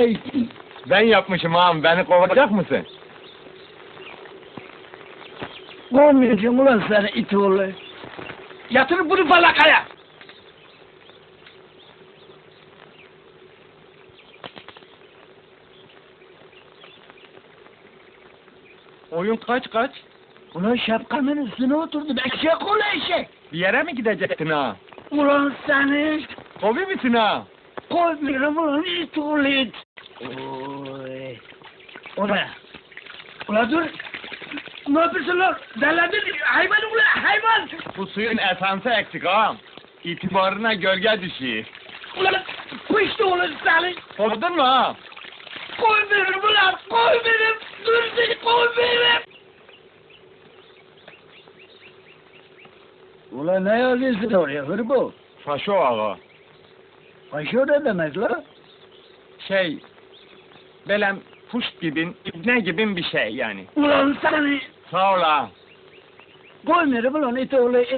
Ey, Ben yapmışım ağam. Beni kovacak mısın? kovmayacağım ulan seni it oğlu. Yatır bunu falakaya. Oyun kaç kaç? Ulan şapkanın üstüne oturdu. Eşek oğlu eşek. Bir yere mi gidecektin ha? Ulan seni Kovi misin ha? kovmuyorum ulan it oğlu it. Oy. Ulan. Ulan dur. Ne yapıyorsun lan? Deledin hayvan ulan hayvan. Bu suyun esansı eksik ağam. İtibarına gölge düşüyor. Ulan pıştı ulan seni. Kovdun mu ha? Koy benim ulan koy benim. Dur seni koy benim. Ulan ne yazıyorsun oraya hırbo? Faşo ağa. Paşo ne demek la? Şey, belem puşt gibin, ibne gibin bir şey yani. Ulan seni Sağ ol ağam. koymuyorum ulan it oğlu it.